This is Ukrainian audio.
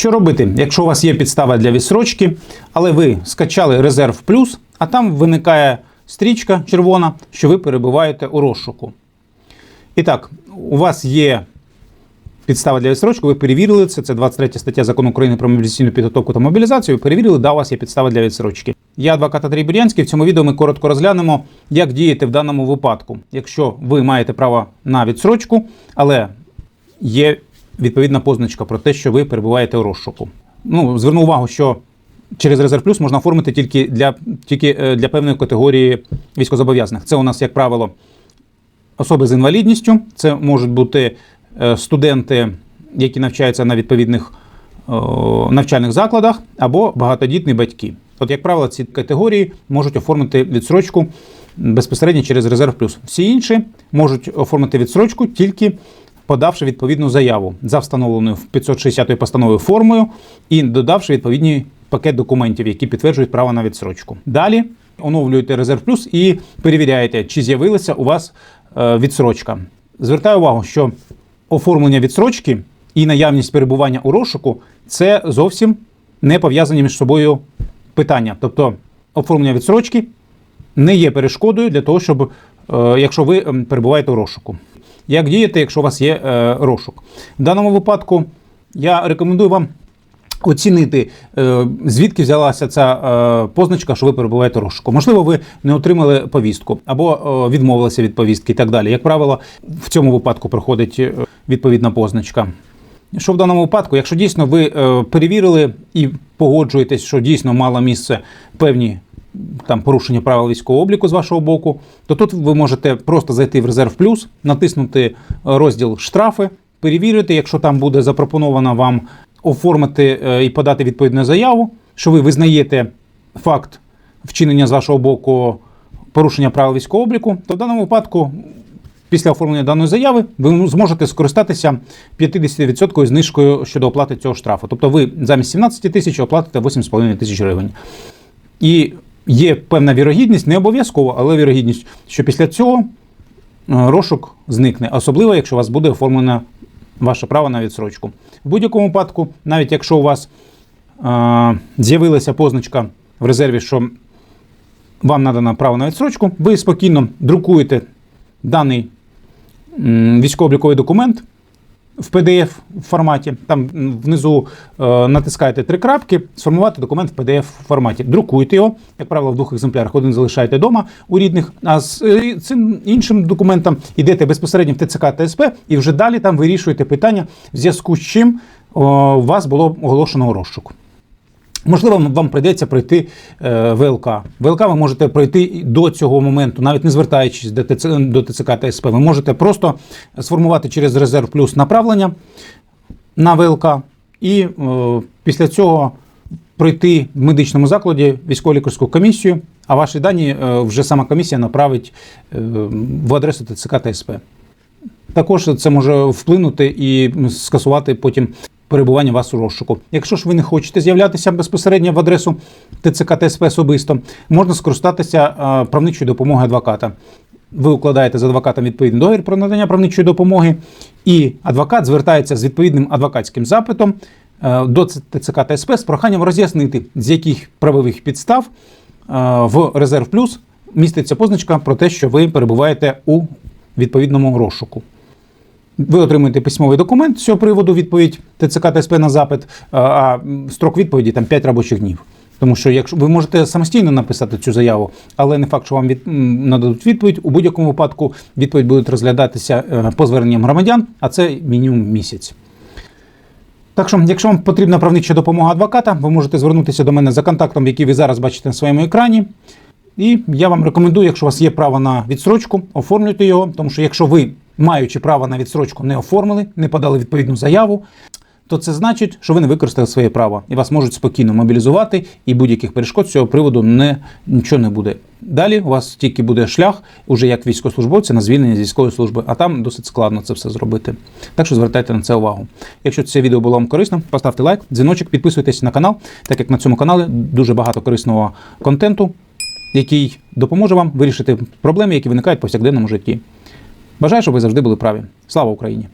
Що робити, якщо у вас є підстава для відсрочки, але ви скачали резерв плюс, а там виникає стрічка червона, що ви перебуваєте у розшуку. І так, у вас є підстава для відсрочки, ви перевірили це. Це 23 стаття закону України про мобілізаційну підготовку та мобілізацію. Ви перевірили, да, у вас є підстава для відсрочки. Я адвокат Андрій Бурянський. В цьому відео ми коротко розглянемо, як діяти в даному випадку, якщо ви маєте право на відсрочку, але є відповідна позначка про те, що ви перебуваєте у розшуку. Ну, зверну увагу, що через резерв плюс можна оформити тільки для, тільки е, для певної категорії військовозобов'язаних. Це у нас, як правило, особи з інвалідністю, це можуть бути е, студенти, які навчаються на відповідних навчальних закладах, або багатодітні батьки. От, як правило, ці категорії можуть оформити відсрочку безпосередньо через резерв плюс. Всі інші можуть оформити відсрочку тільки подавши відповідну заяву за встановленою в 560 постановою формою і додавши відповідний пакет документів, які підтверджують право на відсрочку. Далі оновлюєте резерв плюс і перевіряєте, чи з'явилася у вас е, відсрочка. Звертаю увагу, що оформлення відсрочки і наявність перебування у розшуку це зовсім не пов'язані між собою питання. Тобто оформлення відсрочки не є перешкодою для того, щоб е, якщо ви перебуваєте у розшуку. Як діяти, якщо у вас є е, розшук? В даному випадку я рекомендую вам оцінити, е, звідки взялася ця е, позначка, що ви перебуваєте розшуку. Можливо, ви не отримали повістку або е, відмовилися від повістки і так далі. Як правило, в цьому випадку проходить е, відповідна позначка. Що в даному випадку, якщо дійсно ви е, перевірили і погоджуєтесь, що дійсно мало місце певні там порушення правил військового обліку з вашого боку, то тут ви можете просто зайти в резерв плюс, натиснути е, розділ штрафи, перевірити, якщо там буде запропоновано вам оформити е, і подати відповідну заяву, що ви визнаєте факт вчинення з вашого боку порушення правил військового обліку, то в даному випадку. Після оформлення даної заяви ви зможете скористатися 50% знижкою щодо оплати цього штрафу. Тобто ви замість 17 тисяч оплатите 8,5 тисяч гривень. І є певна вірогідність, не обов'язково, але вірогідність, що після цього е, розшук зникне, особливо, якщо у вас буде оформлено ваше право на відсрочку. В будь-якому випадку, навіть якщо у вас е, з'явилася позначка в резерві, що вам надано право на відсрочку, ви спокійно друкуєте даний військово-обліковий документ в PDF форматі. Там внизу е, натискаєте три крапки, сформувати документ в PDF форматі. Друкуйте його, як правило, в двох екземплярах. Один залишаєте вдома у рідних, а з е, цим іншим документом йдете безпосередньо в ТЦК та СП і вже далі там вирішуєте питання, в зв'язку з чим вас було оголошено розшук. Можливо, вам прийдеться пройти е, ВЛК. ВЛК ви можете пройти до цього моменту, навіть не звертаючись до ТЦ, до ТЦК та СП. Ви можете просто сформувати через резерв плюс направлення на ВЛК і е, після цього пройти в медичному закладі військово-лікарську комісію, а ваші дані е, вже сама комісія направить в адресу ТЦК та СП. Також це може вплинути і скасувати потім перебування вас у розшуку. Якщо ж ви не хочете з'являтися безпосередньо в адресу ТЦК ТСП особисто, можна скористатися е, правничою допомогою адвоката. Ви укладаєте з адвокатом відповідний договір про надання правничої допомоги, і адвокат звертається з відповідним адвокатським запитом е, до ТЦК ТСП з проханням роз'яснити, з яких правових підстав е, в резерв плюс міститься позначка про те, що ви перебуваєте у відповідному розшуку. Ви отримуєте письмовий документ з цього приводу, відповідь ТЦК ТСП на запит, а- строк відповіді там 5 робочих днів. Тому що якщо ви можете самостійно написати цю заяву, але не факт, що вам від, нададуть відповідь. У будь-якому випадку відповідь буде розглядатися е, по зверненням громадян, а це мінімум місяць. Так що, якщо вам потрібна правнича допомога адвоката, ви можете звернутися до мене за контактом, який ви зараз бачите на своєму екрані. І я вам рекомендую, якщо у вас є право на відсрочку, оформлюйте його, тому що якщо ви, маючи право на відсрочку, не оформили, не подали відповідну заяву, то це значить, що ви не використали своє право і вас можуть спокійно мобілізувати, і будь-яких перешкод з цього приводу не, нічого не буде. Далі у вас тільки буде шлях, уже як військовослужбовця на звільнення з військової служби, а там досить складно це все зробити. Так що звертайте на це увагу. Якщо це відео було вам корисно, поставте лайк, дзвіночок, підписуйтесь на канал, так як на цьому каналі дуже багато корисного контенту, який допоможе вам вирішити проблеми, які виникають в повсякденному житті. Бажаю, щоб ви завжди були праві. Слава Україні!